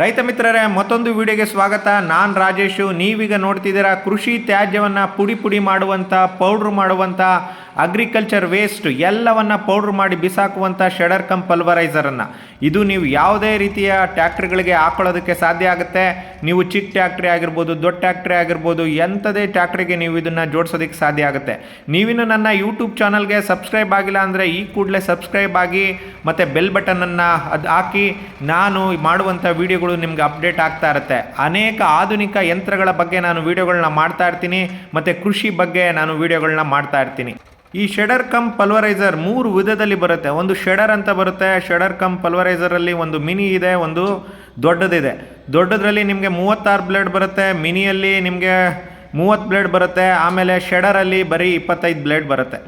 ರೈತ ಮಿತ್ರರೇ, ಮತ್ತೊಂದು ವಿಡಿಯೋಗೆ ಸ್ವಾಗತ. ನಾನು ರಾಜೇಶು. ನೀವೀಗ ನೋಡ್ತಿದ್ದೀರಾ ಕೃಷಿ ತ್ಯಾಜ್ಯವನ್ನು ಪುಡಿ ಪುಡಿ ಮಾಡುವಂಥ ಪೌಡ್ರ್ ಮಾಡುವಂಥ ಅಗ್ರಿಕಲ್ಚರ್ ವೇಸ್ಟ್ ಎಲ್ಲವನ್ನು ಪೌಡ್ರ್ ಮಾಡಿ ಬಿಸಾಕುವಂಥ ಶೆಡರ್ ಕಮ್ ಪಲ್ವರೈಸರನ್ನು. ಇದು ನೀವು ಯಾವುದೇ ರೀತಿಯ ಟ್ಯಾಕ್ಟ್ರಿಗಳಿಗೆ ಹಾಕೊಳ್ಳೋದಕ್ಕೆ ಸಾಧ್ಯ ಆಗುತ್ತೆ. ನೀವು ಚಿಕ್ಕ ಟ್ಯಾಕ್ಟ್ರಿ ಆಗಿರ್ಬೋದು, ದೊಡ್ಡ ಟ್ಯಾಕ್ಟ್ರಿ ಆಗಿರ್ಬೋದು, ಎಂಥದೇ ಟ್ಯಾಕ್ಟ್ರಿಗೆ ನೀವು ಇದನ್ನು ಜೋಡಿಸೋದಕ್ಕೆ ಸಾಧ್ಯ ಆಗುತ್ತೆ. ನೀವಿನ್ನು ನನ್ನ ಯೂಟ್ಯೂಬ್ ಚಾನಲ್ಗೆ ಸಬ್ಸ್ಕ್ರೈಬ್ ಆಗಿಲ್ಲ ಅಂದರೆ ಈ ಕೂಡಲೇ ಸಬ್ಸ್ಕ್ರೈಬ್ ಆಗಿ ಮತ್ತು ಬೆಲ್ ಬಟನನ್ನು ಅದು ಹಾಕಿ. ನಾನು ಮಾಡುವಂಥ ವಿಡಿಯೋಗಳು ನಿಮ್ಗೆ ಅಪ್ಡೇಟ್ ಆಗ್ತಾ ಇರುತ್ತೆ. ಅನೇಕ ಆಧುನಿಕ ಯಂತ್ರಗಳ ಬಗ್ಗೆ ನಾನು ವಿಡಿಯೋಗಳನ್ನ ಮಾಡ್ತಾ ಇರ್ತೀನಿ. ಮತ್ತು ಕೃಷಿ ಬಗ್ಗೆ ನಾನು ವಿಡಿಯೋಗಳನ್ನ ಮಾಡ್ತಾ ಇರ್ತೀನಿ. ಈ ಶೆಡರ್ ಕಮ್ ಪಲ್ವರೈಸರ್ ಮೂರು ವಿಧದಲ್ಲಿ ಬರುತ್ತೆ. ಒಂದು ಶೆಡರ್ ಅಂತ ಬರುತ್ತೆ, ಶೆಡರ್ ಕಮ್ ಪಲ್ವರೈಸರಲ್ಲಿ ಒಂದು ಮಿನಿ ಇದೆ, ಒಂದು ದೊಡ್ಡದಿದೆ. ದೊಡ್ಡದರಲ್ಲಿ ನಿಮಗೆ ಮೂವತ್ತಾರು ಬ್ಲೇಡ್ ಬರುತ್ತೆ, ಮಿನಿಯಲ್ಲಿ ನಿಮಗೆ ಮೂವತ್ತು ಬ್ಲೇಡ್ ಬರುತ್ತೆ, ಆಮೇಲೆ ಶೆಡರಲ್ಲಿ ಬರೀ ಇಪ್ಪತ್ತೈದು ಬ್ಲೇಡ್ ಬರುತ್ತೆ.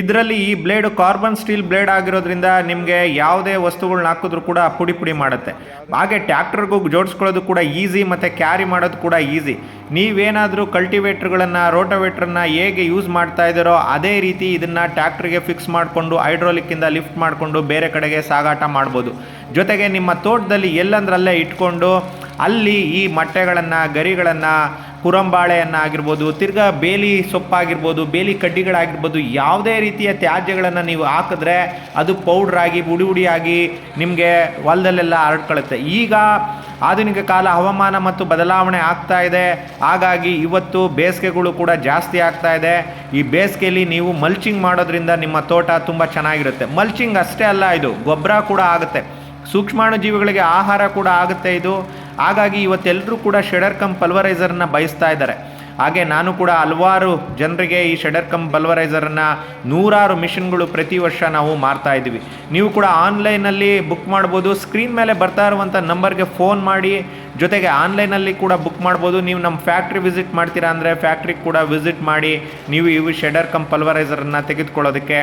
ಇದರಲ್ಲಿ ಈ ಬ್ಲೇಡು ಕಾರ್ಬನ್ ಸ್ಟೀಲ್ ಬ್ಲೇಡ್ ಆಗಿರೋದ್ರಿಂದ ನಿಮಗೆ ಯಾವುದೇ ವಸ್ತುಗಳನ್ನ ಹಾಕಿದ್ರು ಕೂಡ ಪುಡಿ ಪುಡಿ ಮಾಡುತ್ತೆ. ಹಾಗೆ ಟ್ಯಾಕ್ಟರ್ಗೂ ಜೋಡಿಸ್ಕೊಳ್ಳೋದು ಕೂಡ ಈಸಿ ಮತ್ತು ಕ್ಯಾರಿ ಮಾಡೋದು ಕೂಡ ಈಸಿ ನೀವೇನಾದರೂ ಕಲ್ಟಿವೇಟ್ರ್ಗಳನ್ನು ರೋಟೋವೇಟ್ರನ್ನ ಹೇಗೆ ಯೂಸ್ ಮಾಡ್ತಾ ಇದ್ದಾರೋ ಅದೇ ರೀತಿ ಇದನ್ನು ಟ್ಯಾಕ್ಟ್ರಿಗೆ ಫಿಕ್ಸ್ ಮಾಡಿಕೊಂಡು ಹೈಡ್ರೋಲಿಕ್ಕಿಂದ ಲಿಫ್ಟ್ ಮಾಡಿಕೊಂಡು ಬೇರೆ ಕಡೆಗೆ ಸಾಗಾಟ ಮಾಡ್ಬೋದು. ಜೊತೆಗೆ ನಿಮ್ಮ ತೋಟದಲ್ಲಿ ಎಲ್ಲಂದ್ರಲ್ಲೇ ಇಟ್ಕೊಂಡು ಅಲ್ಲಿ ಈ ಮೊಟ್ಟೆಗಳನ್ನು, ಗರಿಗಳನ್ನು, ಕುರಂಬಾಳೆಯನ್ನು ಆಗಿರ್ಬೋದು, ತಿರ್ಗಾ ಬೇಲಿ ಸೊಪ್ಪಾಗಿರ್ಬೋದು, ಬೇಲಿ ಕಡ್ಡಿಗಳಾಗಿರ್ಬೋದು, ಯಾವುದೇ ರೀತಿಯ ತ್ಯಾಜ್ಯಗಳನ್ನು ನೀವು ಹಾಕಿದ್ರೆ ಅದು ಪೌಡ್ರ್ ಆಗಿ ಉಡಿ ಉಡಿಯಾಗಿ ನಿಮಗೆ ಹೊಲದಲ್ಲೆಲ್ಲ ಹರಡ್ಕೊಳ್ಳುತ್ತೆ ಈಗ ಆಧುನಿಕ ಕಾಲ ಹವಾಮಾನ ಮತ್ತು ಬದಲಾವಣೆ ಆಗ್ತಾ ಇದೆ. ಹಾಗಾಗಿ ಇವತ್ತು ಬೇಸಿಗೆಗಳು ಕೂಡ ಜಾಸ್ತಿ ಆಗ್ತಾ ಇದೆ. ಈ ಬೇಸಿಗೆಯಲ್ಲಿ ನೀವು ಮಲ್ಚಿಂಗ್ ಮಾಡೋದ್ರಿಂದ ನಿಮ್ಮ ತೋಟ ತುಂಬ ಚೆನ್ನಾಗಿರುತ್ತೆ. ಮಲ್ಚಿಂಗ್ ಅಷ್ಟೇ ಅಲ್ಲ ಇದು ಗೊಬ್ಬರ ಕೂಡ ಆಗುತ್ತೆ. ಸೂಕ್ಷ್ಮಾಣು ಜೀವಿಗಳಿಗೆ ಆಹಾರ ಕೂಡ ಆಗುತ್ತೆ ಇದು. ಹಾಗಾಗಿ ಇವತ್ತೆಲ್ಲರೂ ಕೂಡ ಶೆಡರ್ ಕಮ್ ಪಲ್ವರೈಸರ್ನ ಬಯಸ್ತಾ ಇದ್ದಾರೆ. ಹಾಗೆ ನಾನು ಕೂಡ ಹಲವಾರು ಜನರಿಗೆ ಈ ಶೆಡರ್ ಕಮ್ ಪಲ್ವರೈಸರನ್ನು ನೂರಾರು ಮಿಷಿನ್ಗಳು ಪ್ರತಿ ವರ್ಷ ನಾವು ಮಾರ್ತಾ ಇದ್ದೀವಿ. ನೀವು ಕೂಡ ಆನ್ಲೈನಲ್ಲಿ ಬುಕ್ ಮಾಡ್ಬೋದು, ಸ್ಕ್ರೀನ್ ಮೇಲೆ ಬರ್ತಾ ಇರುವಂಥ ನಂಬರ್ಗೆ ಫೋನ್ ಮಾಡಿ, ಜೊತೆಗೆ ಆನ್ಲೈನಲ್ಲಿ ಕೂಡ ಬುಕ್ ಮಾಡ್ಬೋದು. ನೀವು ನಮ್ಮ ಫ್ಯಾಕ್ಟ್ರಿ ವಿಸಿಟ್ ಮಾಡ್ತೀರಾ ಅಂದರೆ ಫ್ಯಾಕ್ಟ್ರಿಗೆ ಕೂಡ ವಿಸಿಟ್ ಮಾಡಿ ನೀವು ಇವು ಶೆಡರ್ ಕಮ್ ಪಲ್ವರೈಸರನ್ನು ತೆಗೆದುಕೊಳ್ಳೋದಕ್ಕೆ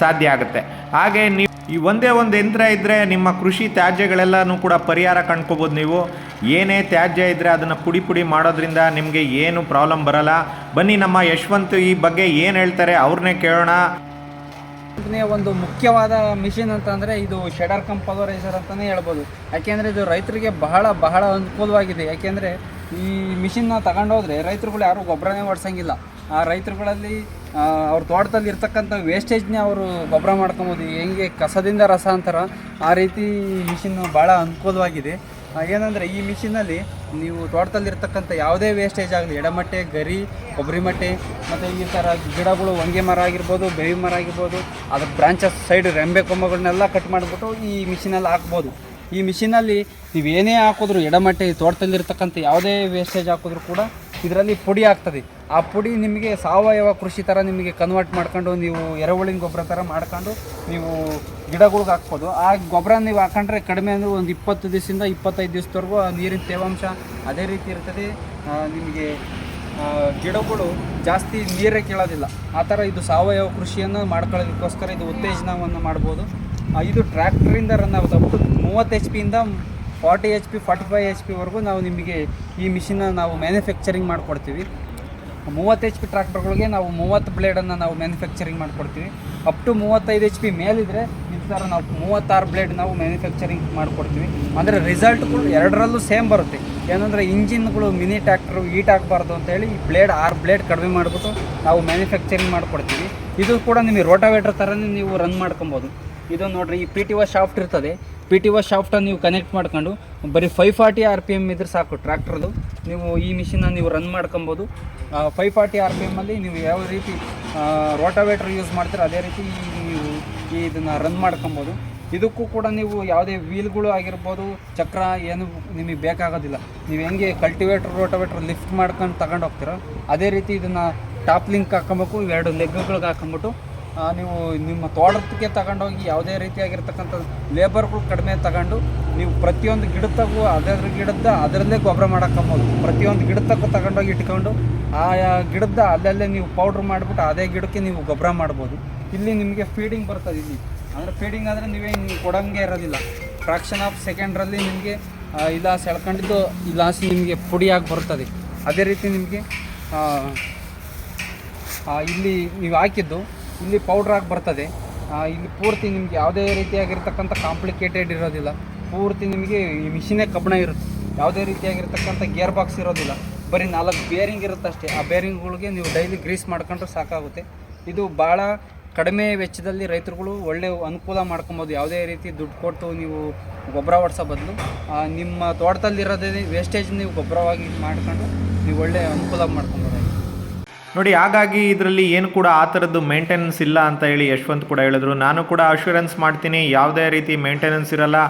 ಸಾಧ್ಯ ಆಗುತ್ತೆ. ಹಾಗೆ ನೀವು ಈ ಒಂದೇ ಒಂದು ಯಂತ್ರ ಇದ್ದರೆ ನಿಮ್ಮ ಕೃಷಿ ತ್ಯಾಜ್ಯಗಳೆಲ್ಲನೂ ಕೂಡ ಪರಿಹಾರ ಕಂಡ್ಕೋಬೋದು ನೀವು. ಏನೇ ತ್ಯಾಜ್ಯ ಇದ್ದರೆ ಅದನ್ನು ಪುಡಿ ಪುಡಿ ಮಾಡೋದ್ರಿಂದ ನಿಮಗೆ ಏನು ಪ್ರಾಬ್ಲಮ್ ಬರಲ್ಲ. ಬನ್ನಿ ನಮ್ಮ ಯಶವಂತ್ ಈ ಬಗ್ಗೆ ಏನು ಹೇಳ್ತಾರೆ ಅವ್ರನ್ನೇ ಕೇಳೋಣ. ಒಂದು ಮುಖ್ಯವಾದ ಮಿಷಿನ್ ಅಂತಂದರೆ ಇದು ಶೆಡರ್ ಕಂಪ್ ಪವರೈಸರ್ ಅಂತಲೇ ಹೇಳ್ಬೋದು. ಯಾಕೆಂದರೆ ಇದು ರೈತರಿಗೆ ಬಹಳ ಬಹಳ ಅನುಕೂಲವಾಗಿದೆ. ಯಾಕೆಂದರೆ ಈ ಮಿಷಿನ್ನ ತಗೊಂಡೋದ್ರೆ ರೈತರುಗಳು ಯಾರೂ ಗೊಬ್ಬರನೇ ಓಡಿಸಂಗಿಲ್ಲ ಆ ರೈತರುಗಳಲ್ಲಿ ಅವ್ರ ತೋಟದಲ್ಲಿ ಇರ್ತಕ್ಕಂಥ ವೇಸ್ಟೇಜ್ನೇ ಅವರು ಗೊಬ್ಬರ ಮಾಡ್ಕೊಬೋದು. ಹೆಂಗೆ ಕಸದಿಂದ ರಸ ಅಂತಾರ ಆ ರೀತಿ ಮಿಷಿನ್ ಭಾಳ ಅನುಕೂಲವಾಗಿದೆ. ಏನಂದರೆ ಈ ಮಿಷಿನಲ್ಲಿ ನೀವು ತೋಟದಲ್ಲಿ ಇರ್ತಕ್ಕಂಥ ಯಾವುದೇ ವೇಸ್ಟೇಜ್ ಆಗಲಿ, ಎಡಮಟ್ಟೆ, ಗರಿ, ಕೊಬ್ಬರಿ ಮಟ್ಟೆ, ಮತ್ತು ಈ ಥರ ಗಿಡಗಳು ಹೊಂಗೆ ಮರ ಆಗಿರ್ಬೋದು ಬೇವಿ ಮರ ಆಗಿರ್ಬೋದು, ಅದ್ರ ಬ್ರಾಂಚಸ್ ಸೈಡ್ ರೆಂಬೆ ಕೊಂಬಗಳನ್ನೆಲ್ಲ ಕಟ್ ಮಾಡಿಬಿಟ್ಟು ಈ ಮಿಷಿನಲ್ಲಿ ಹಾಕ್ಬೋದು. ಈ ಮಿಷಿನಲ್ಲಿ ಏನೇ ಹಾಕಿದ್ರು ಎಡಮಟ್ಟೆ ತೋಟದಲ್ಲಿರ್ತಕ್ಕಂಥ ಯಾವುದೇ ವೇಸ್ಟೇಜ್ ಹಾಕಿದ್ರು ಕೂಡ ಇದರಲ್ಲಿ ಪುಡಿ ಆಗ್ತದೆ. ಆ ಪುಡಿ ನಿಮಗೆ ಸಾವಯವ ಕೃಷಿ ಥರ ನಿಮಗೆ ಕನ್ವರ್ಟ್ ಮಾಡ್ಕೊಂಡು ನೀವು ಎರೆಹುಳಿನ ಗೊಬ್ಬರ ಥರ ಮಾಡ್ಕೊಂಡು ನೀವು ಗಿಡಗಳಿಗೆ ಹಾಕ್ಬೋದು. ಆ ಗೊಬ್ಬರ ನೀವು ಹಾಕೊಂಡ್ರೆ ಕಡಿಮೆ ಅಂದರೆ ಒಂದು ಇಪ್ಪತ್ತು ದಿವಸದಿಂದ ಇಪ್ಪತ್ತೈದು ದಿವಸದವರೆಗೂ ಆ ನೀರಿನ ತೇವಾಂಶ ಅದೇ ರೀತಿ ಇರ್ತದೆ. ನಿಮಗೆ ಗಿಡಗಳು ಜಾಸ್ತಿ ನೀರೇ ಕೇಳೋದಿಲ್ಲ. ಆ ಥರ ಇದು ಸಾವಯವ ಕೃಷಿಯನ್ನು ಮಾಡ್ಕೊಳ್ಳೋದಕ್ಕೋಸ್ಕರ ಇದು ಉತ್ತೇಜನವನ್ನು ಮಾಡ್ಬೋದು. ಇದು ಟ್ರ್ಯಾಕ್ಟ್ರಿಂದ ರನ್ ಆಗುತ್ತೆ ಮೂವತ್ತು H ಪಿಯಿಂದ forty H P, forty five H ಪಿವರೆಗೂ ನಾವು ನಿಮಗೆ ಈ ಮಿಷಿನ್ನ ನಾವು ಮ್ಯಾನುಫ್ಯಾಕ್ಚರಿಂಗ್ ಮಾಡಿಕೊಡ್ತೀವಿ. ಮೂವತ್ತು ಎಚ್ ಪಿ ಟ್ರ್ಯಾಕ್ಟರ್ಗಳಿಗೆ ನಾವು ಮೂವತ್ತು ಬ್ಲೇಡನ್ನು ನಾವು ಮ್ಯಾನುಫ್ಯಾಕ್ಚರಿಂಗ್ ಮಾಡಿಕೊಡ್ತೀವಿ. ಅಪ್ ಟು ಮೂವತ್ತೈದು ಎಚ್ ಪಿ ಮೇಲಿದ್ರೆ ಥರ ನಾವು ಮೂವತ್ತಾರು ಬ್ಲೇಡ್ ನಾವು ಮ್ಯಾನುಫ್ಯಾಕ್ಚರಿಂಗ್ ಮಾಡಿಕೊಡ್ತೀವಿ. ಅಂದರೆ ರಿಸಲ್ಟ್ಗಳು ಎರಡರಲ್ಲೂ ಸೇಮ್ ಬರುತ್ತೆ. ಏನಂದರೆ ಇಂಜಿನ್ಗಳು ಮಿನಿ ಟ್ಯಾಕ್ಟ್ರು ಈಟ್ ಆಗಬಾರ್ದು ಅಂತೇಳಿ ಈ ಬ್ಲೇಡ್ ಆರು ಬ್ಲೇಡ್ ಕಡಿಮೆ ಮಾಡಿಬಿಟ್ಟು ನಾವು ಮ್ಯಾನುಫ್ಯಾಕ್ಚರಿಂಗ್ ಮಾಡಿಕೊಡ್ತೀವಿ. ಇದು ಕೂಡ ನಿಮಗೆ ರೋಟಾವೇಟ್ರ್ ಥರನೇ ನೀವು ರನ್ ಮಾಡ್ಕೊಬೋದು. ಇದು ನೋಡಿರಿ ಈ ಪಿ ಟಿ ಒ ಶಾಫ್ಟ್ ಇರ್ತದೆ. ಪಿ ಟಿ ಒ ಶಾಫ್ಟನ್ನು ನೀವು ಕನೆಕ್ಟ್ ಮಾಡ್ಕೊಂಡು, ಬರೀ five forty R P M ಇದ್ರೆ ಸಾಕು ಟ್ರ್ಯಾಕ್ಟ್ರದು ನೀವು ಈ ಮಿಷಿನನ್ನು ನೀವು ರನ್ ಮಾಡ್ಕೊಬೋದು. ಫೈವ್ ಫಾರ್ಟಿ ಆರ್ ಪಿ ಎಮ್ಮಲ್ಲಿ ನೀವು ಯಾವ ರೀತಿ ರೋಟಾವೇಟ್ರ್ ಯೂಸ್ ಮಾಡ್ತೀರೋ ಅದೇ ರೀತಿ ನೀವು ಈ ಇದನ್ನು ರನ್ ಮಾಡ್ಕೊಬೋದು. ಇದಕ್ಕೂ ಕೂಡ ನೀವು ಯಾವುದೇ ವೀಲ್ಗಳು ಆಗಿರ್ಬೋದು, ಚಕ್ರ ಏನು ನಿಮಗೆ ಬೇಕಾಗೋದಿಲ್ಲ. ನೀವು ಹೆಂಗೆ ಕಲ್ಟಿವೇಟ್ರ್ ರೋಟಾವೇಟ್ರ್ ಲಿಫ್ಟ್ ಮಾಡ್ಕೊಂಡು ತಗೊಂಡು ಹೋಗ್ತೀರೋ ಅದೇ ರೀತಿ ಇದನ್ನು ಟಾಪ್ ಲಿಂಕ್ ಹಾಕೊಬೇಕು ಎರಡು ಲೆಗ್ಗಳಿಗೆ ಹಾಕೊಂಬಿಟ್ಟು ನೀವು ನಿಮ್ಮ ತೋಟಕ್ಕೆ ತಗೊಂಡೋಗಿ ಯಾವುದೇ ರೀತಿಯಾಗಿರ್ತಕ್ಕಂಥ ಲೇಬರ್ಗಳು ಕಡಿಮೆ ತಗೊಂಡು ನೀವು ಪ್ರತಿಯೊಂದು ಗಿಡದಾಗೂ ಅದರ ಗಿಡದ ಅದರಲ್ಲೇ ಗೊಬ್ಬರ ಮಾಡೋಕ್ಕಂಬೋದು. ಪ್ರತಿಯೊಂದು ಗಿಡದಕ್ಕೂ ತಗೊಂಡೋಗಿ ಇಟ್ಕೊಂಡು ಆ ಗಿಡದ ಅಲ್ಲಲ್ಲೇ ನೀವು ಪೌಡ್ರ್ ಮಾಡಿಬಿಟ್ಟು ಅದೇ ಗಿಡಕ್ಕೆ ನೀವು ಗೊಬ್ಬರ ಮಾಡ್ಬೋದು. ಇಲ್ಲಿ ನಿಮಗೆ ಫೀಡಿಂಗ್ ಬರ್ತದೆ ಇಲ್ಲಿ. ಅಂದರೆ ಫೀಡಿಂಗ್ ಆದರೆ ನೀವೇ ಕೊಡೋಂಗೆ ಇರೋದಿಲ್ಲ. ಫ್ರಾಕ್ಷನ್ ಆಫ್ ಸೆಕೆಂಡ್ರಲ್ಲಿ ನಿಮಗೆ ಇಲಾಸ್ ಎಳ್ಕೊಂಡಿದ್ದು ಇಲಾಸ್ ನಿಮಗೆ ಪುಡಿಯಾಗಿ ಬರ್ತದೆ. ಅದೇ ರೀತಿ ನಿಮಗೆ ಇಲ್ಲಿ ನೀವು ಹಾಕಿದ್ದು ಇಲ್ಲಿ ಪೌಡ್ರ್ ಆಗಿ ಬರ್ತದೆ. ಇಲ್ಲಿ ಪೂರ್ತಿ ನಿಮ್ಗೆ ಯಾವುದೇ ರೀತಿಯಾಗಿರ್ತಕ್ಕಂಥ ಕಾಂಪ್ಲಿಕೇಟೆಡ್ ಇರೋದಿಲ್ಲ. ಪೂರ್ತಿ ನಿಮಗೆ ಈ ಮಿಷಿನೇ ಕಬ್ಬಣ ಇರುತ್ತೆ. ಯಾವುದೇ ರೀತಿಯಾಗಿರ್ತಕ್ಕಂಥ ಗೇರ್ ಬಾಕ್ಸ್ ಇರೋದಿಲ್ಲ. ಬರೀ ನಾಲ್ಕು ಬೇರಿಂಗ್ ಇರುತ್ತೆ ಅಷ್ಟೇ. ಆ ಬೇರಿಂಗ್ಗಳಿಗೆ ನೀವು ಡೈಲಿ ಗ್ರೀಸ್ ಮಾಡ್ಕೊಂಡ್ರೆ ಸಾಕಾಗುತ್ತೆ. ಇದು ಭಾಳ ಕಡಿಮೆ ವೆಚ್ಚದಲ್ಲಿ ರೈತರುಗಳು ಒಳ್ಳೆಯ ಅನುಕೂಲ ಮಾಡ್ಕೊಬೋದು. ಯಾವುದೇ ರೀತಿ ದುಡ್ಡು ಕೊಟ್ಟು ನೀವು ಗೊಬ್ಬರ ಹೊಡ್ಸೋ ಬದಲು ನಿಮ್ಮ ತೋಟದಲ್ಲಿರೋದೇ ವೇಸ್ಟೇಜ್ ನೀವು ಗೊಬ್ಬರವಾಗಿ ಮಾಡ್ಕೊಂಡು ನೀವು ಒಳ್ಳೆಯ ಅನುಕೂಲ ಮಾಡ್ಕೊಬೋದು. ನೋಡಿ, ಹಾಗಾಗಿ ಇದರಲ್ಲಿ ಏನು ಕೂಡ ಆ ಥರದ್ದು ಮೇಂಟೆನೆನ್ಸ್ ಇಲ್ಲ ಅಂತ ಹೇಳಿ ಯಶವಂತ್ ಕೂಡ ಹೇಳಿದ್ರು. ನಾನು ಕೂಡ ಅಶ್ಯೂರೆನ್ಸ್ ಮಾಡ್ತೀನಿ, ಯಾವುದೇ ರೀತಿ ಮೇಂಟೆನೆನ್ಸ್ ಇರಲ್ಲ.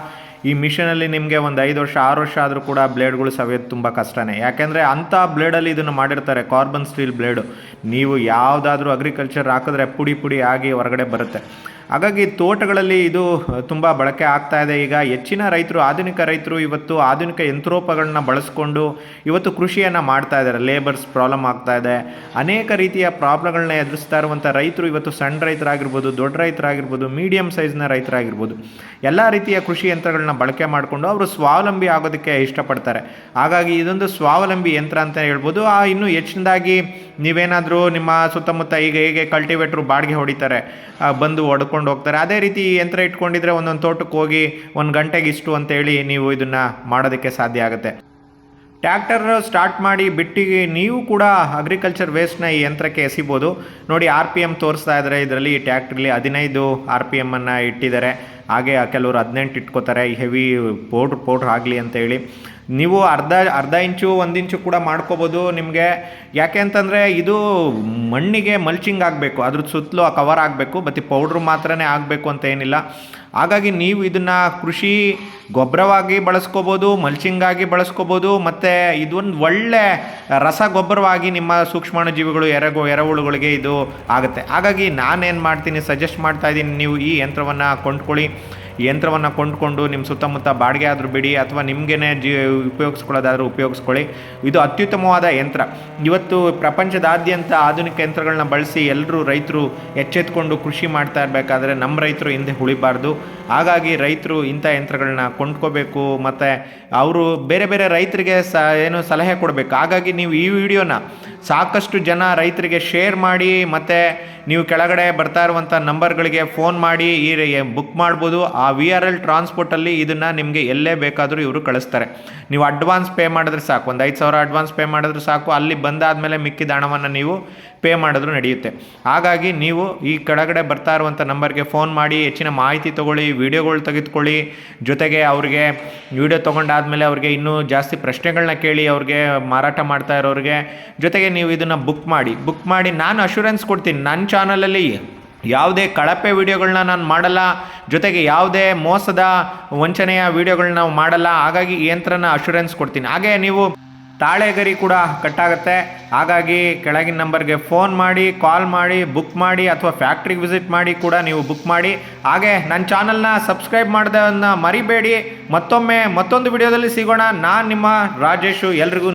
ಈ ಮಿಷನಲ್ಲಿ ನಿಮಗೆ ಒಂದು ಐದು ವರ್ಷ, ಆರು ವರ್ಷ ಆದರೂ ಕೂಡ ಬ್ಲೇಡ್ಗಳು ಸವಿಯೋದು ತುಂಬ ಕಷ್ಟನೇ. ಯಾಕೆಂದರೆ ಅಂಥ ಬ್ಲೇಡಲ್ಲಿ ಇದನ್ನು ಮಾಡಿರ್ತಾರೆ ಕಾರ್ಬನ್ ಸ್ಟೀಲ್ ಬ್ಲೇಡು ನೀವು ಯಾವುದಾದ್ರೂ ಅಗ್ರಿಕಲ್ಚರ್ ಹಾಕಿದ್ರೆ ಪುಡಿ ಪುಡಿ ಆಗಿ ಹೊರಗಡೆ ಬರುತ್ತೆ. ಹಾಗಾಗಿ ತೋಟಗಳಲ್ಲಿ ಇದು ತುಂಬ ಬಳಕೆ ಆಗ್ತಾ ಇದೆ. ಈಗ ಹೆಚ್ಚಿನ ರೈತರು, ಆಧುನಿಕ ರೈತರು ಇವತ್ತು ಆಧುನಿಕ ಯಂತ್ರೋಪಗಳನ್ನ ಬಳಸ್ಕೊಂಡು ಇವತ್ತು ಕೃಷಿಯನ್ನು ಮಾಡ್ತಾ ಇದ್ದಾರೆ. ಲೇಬರ್ಸ್ ಪ್ರಾಬ್ಲಮ್ ಆಗ್ತಾ ಇದೆ. ಅನೇಕ ರೀತಿಯ ಪ್ರಾಬ್ಲಮ್ಗಳನ್ನ ಎದುರಿಸ್ತಾ ಇರುವಂಥ ರೈತರು ಇವತ್ತು ಸಣ್ಣ ರೈತರಾಗಿರ್ಬೋದು, ದೊಡ್ಡ ರೈತರಾಗಿರ್ಬೋದು ಮೀಡಿಯಂ ಸೈಜ್ನ ರೈತರಾಗಿರ್ಬೋದು, ಎಲ್ಲ ರೀತಿಯ ಕೃಷಿ ಯಂತ್ರಗಳನ್ನ ಬಳಕೆ ಮಾಡಿಕೊಂಡು ಅವರು ಸ್ವಾವಲಂಬಿ ಆಗೋದಕ್ಕೆ ಇಷ್ಟಪಡ್ತಾರೆ. ಹಾಗಾಗಿ ಇದೊಂದು ಸ್ವಾವಲಂಬಿ ಯಂತ್ರ ಅಂತ ಹೇಳ್ಬೋದು. ಆ, ಇನ್ನೂ ಹೆಚ್ಚಿನದಾಗಿ ನೀವೇನಾದರೂ ನಿಮ್ಮ ಸುತ್ತಮುತ್ತ ಈಗ ಹೇಗೆ ಕಲ್ಟಿವೇಟ್ರು ಬಾಡಿಗೆ ಹೊಡಿತಾರೆ ಬಂದು ಹೊಡ್ಕೊಂಡು ಹೋಗ್ತಾರೆ. ಅದೇ ರೀತಿ ಈ ಯಂತ್ರ ಇಟ್ಕೊಂಡಿದ್ರೆ ಒಂದೊಂದು ತೋಟಕ್ಕೆ ಹೋಗಿ ಒಂದು ಗಂಟೆಗೆ ಇಷ್ಟು ಅಂತೇಳಿ ನೀವು ಇದನ್ನು ಮಾಡೋದಕ್ಕೆ ಸಾಧ್ಯ ಆಗುತ್ತೆ. ಟ್ಯಾಕ್ಟರ್ ಸ್ಟಾರ್ಟ್ ಮಾಡಿ ಬಿಟ್ಟಿಗೆ ನೀವು ಕೂಡ ಅಗ್ರಿಕಲ್ಚರ್ ವೇಸ್ಟ್ನ ಈ ಯಂತ್ರಕ್ಕೆ ಎಸಿಬೋದು. ನೋಡಿ ಆರ್ ಪಿ ಎಂ ತೋರಿಸ್ತಾ ಇದ್ದಾರೆ. ಇದರಲ್ಲಿ ಈ ಟ್ಯಾಕ್ಟ್ರಲ್ಲಿ ಹದಿನೈದು ಆರ್ ಪಿ ಎಮ್ಮನ್ನು ಇಟ್ಟಿದ್ದಾರೆ. ಹಾಗೆ ಕೆಲವರು ಹದಿನೆಂಟು ಇಟ್ಕೋತಾರೆ. ಹೆವಿ ಪೌಡ್ರ್ ಪೌಡ್ರ್ ಆಗಲಿ ಅಂತೇಳಿ ನೀವು ಅರ್ಧ ಅರ್ಧ ಇಂಚು, ಒಂದು ಇಂಚು ಕೂಡ ಮಾಡ್ಕೋಬೋದು ನಿಮಗೆ. ಯಾಕೆ ಅಂತಂದರೆ ಇದು ಮಣ್ಣಿಗೆ ಮಲ್ಚಿಂಗ್ ಆಗಬೇಕು, ಅದ್ರ ಸುತ್ತಲೂ ಕವರ್ ಆಗಬೇಕು, ಮತ್ತು ಪೌಡ್ರ್ ಮಾತ್ರನೇ ಆಗಬೇಕು ಅಂತ ಏನಿಲ್ಲ. ಹಾಗಾಗಿ ನೀವು ಇದನ್ನು ಕೃಷಿ ಗೊಬ್ಬರವಾಗಿ ಬಳಸ್ಕೋಬೋದು ಮಲ್ಚಿಂಗಾಗಿ ಬಳಸ್ಕೋಬೋದು, ಮತ್ತು ಇದೊಂದು ಒಳ್ಳೆ ರಸಗೊಬ್ಬರವಾಗಿ ನಿಮ್ಮ ಸೂಕ್ಷ್ಮಾಣು ಜೀವಿಗಳು ಎರಗು, ಎರೆಹುಳುಗಳಿಗೆ ಇದು ಆಗುತ್ತೆ. ಹಾಗಾಗಿ ನಾನೇನು ಮಾಡ್ತೀನಿ ಸಜೆಸ್ಟ್ ಮಾಡ್ತಾ ಇದ್ದೀನಿ, ನೀವು ಈ ಯಂತ್ರವನ್ನು ಕೊಂಡ್ಕೊಳ್ಳಿ. ಯಂತ್ರವನ್ನು ಕೊಂಡ್ಕೊಂಡು ನಿಮ್ಮ ಸುತ್ತಮುತ್ತ ಬಾಡಿಗೆ ಆದರೂ ಬಿಡಿ ಅಥವಾ ನಿಮಗೇನೆ ಜೀ ಉಪಯೋಗಿಸ್ಕೊಳ್ಳೋದಾದರೂ ಉಪಯೋಗಿಸ್ಕೊಳ್ಳಿ. ಇದು ಅತ್ಯುತ್ತಮವಾದ ಯಂತ್ರ. ಇವತ್ತು ಪ್ರಪಂಚದಾದ್ಯಂತ ಆಧುನಿಕ ಯಂತ್ರಗಳನ್ನ ಬಳಸಿ ಎಲ್ಲರೂ ರೈತರು ಎಚ್ಚೆತ್ಕೊಂಡು ಕೃಷಿ ಮಾಡ್ತಾ ಇರಬೇಕಾದ್ರೆ ನಮ್ಮ ರೈತರು ಹಿಂದೆ ಉಳಿಬಾರ್ದು. ಹಾಗಾಗಿ ರೈತರು ಇಂಥ ಯಂತ್ರಗಳನ್ನ ಕೊಂಡ್ಕೋಬೇಕು ಮತ್ತು ಅವರು ಬೇರೆ ಬೇರೆ ರೈತರಿಗೆ ಸ ಏನು ಸಲಹೆ ಕೊಡಬೇಕು. ಹಾಗಾಗಿ ನೀವು ಈ ವಿಡಿಯೋನ ಸಾಕಷ್ಟು ಜನ ರೈತರಿಗೆ ಶೇರ್ ಮಾಡಿ ಮತ್ತು ನೀವು ಕೆಳಗಡೆ ಬರ್ತಾ ಇರುವಂಥ ನಂಬರ್ಗಳಿಗೆ ಫೋನ್ ಮಾಡಿ ಈ ಬುಕ್ ಮಾಡ್ಬೋದು. ಆ ವಿ ಆರ್ ಎಲ್ ಟ್ರಾನ್ಸ್ಪೋರ್ಟಲ್ಲಿ ಇದನ್ನು ನಿಮಗೆ ಎಲ್ಲೇ ಬೇಕಾದರೂ ಇವರು ಕಳಿಸ್ತಾರೆ. ನೀವು ಅಡ್ವಾನ್ಸ್ ಪೇ ಮಾಡಿದ್ರೆ ಸಾಕು, ಒಂದು ಐದು ಸಾವಿರ ಅಡ್ವಾನ್ಸ್ ಪೇ ಮಾಡಿದ್ರೆ ಸಾಕು, ಅಲ್ಲಿ ಬಂದಾದಮೇಲೆ ಮಿಕ್ಕಿದ ಹಣವನ್ನು ನೀವು ಪೇ ಮಾಡಿದ್ರು ನಡೆಯುತ್ತೆ. ಹಾಗಾಗಿ ನೀವು ಈ ಕೆಳಗಡೆ ಬರ್ತಾ ಇರುವಂಥ ನಂಬರ್ಗೆ ಫೋನ್ ಮಾಡಿ, ಹೆಚ್ಚಿನ ಮಾಹಿತಿ ತೊಗೊಳ್ಳಿ ವೀಡಿಯೋಗಳು ತೆಗೆದುಕೊಳ್ಳಿ, ಜೊತೆಗೆ ಅವ್ರಿಗೆ ವಿಡಿಯೋ ತೊಗೊಂಡಾದ್ಮೇಲೆ ಅವ್ರಿಗೆ ಇನ್ನೂ ಜಾಸ್ತಿ ಪ್ರಶ್ನೆಗಳನ್ನ ಕೇಳಿ ಅವ್ರಿಗೆ ಮಾರಾಟ ಮಾಡ್ತಾ ಇರೋರಿಗೆ, ಜೊತೆಗೆ ನೀವು ಇದನ್ನು ಬುಕ್ ಮಾಡಿ ಬುಕ್ ಮಾಡಿ ನಾನು ಅಶೂರೆನ್ಸ್ ಕೊಡ್ತೀನಿ ನನ್ನ ಚಾನಲಲ್ಲಿ ಯಾವುದೇ ಕಳಪೆ ವಿಡಿಯೋಗಳನ್ನ ನಾನು ಮಾಡಲ್ಲ, ಜೊತೆಗೆ ಯಾವುದೇ ಮೋಸದ ವಂಚನೆಯ ವಿಡಿಯೋಗಳನ್ನ ನಾವು ಮಾಡಲ್ಲ, ಹಾಗಾಗಿ ಈ ಯಂತ್ರನ ಅಶ್ಯೂರೆನ್ಸ್ ಕೊಡ್ತೀನಿ. ಹಾಗೆ ನೀವು ತಾಳೆಗರಿ ಕೂಡ ಕಟ್ಟಾಗುತ್ತೆ. ಹಾಗಾಗಿ ಕೆಳಗಿನ ನಂಬರ್ಗೆ ಫೋನ್ ಮಾಡಿ ಕಾಲ್ ಮಾಡಿ ಬುಕ್ ಮಾಡಿ, ಅಥವಾ ಫ್ಯಾಕ್ಟ್ರಿಗೆ ವಿಸಿಟ್ ಮಾಡಿ ಕೂಡ ನೀವು ಬುಕ್ ಮಾಡಿ. ಹಾಗೆ ನನ್ನ ಚಾನಲ್ನ ಸಬ್ಸ್ಕ್ರೈಬ್ ಮಾಡೋದನ್ನು ಮರಿಬೇಡಿ. ಮತ್ತೊಮ್ಮೆ ಮತ್ತೊಂದು ವಿಡಿಯೋದಲ್ಲಿ ಸಿಗೋಣ. ನಾನು ನಿಮ್ಮ ರಾಜೇಶು, ಎಲ್ರಿಗೂ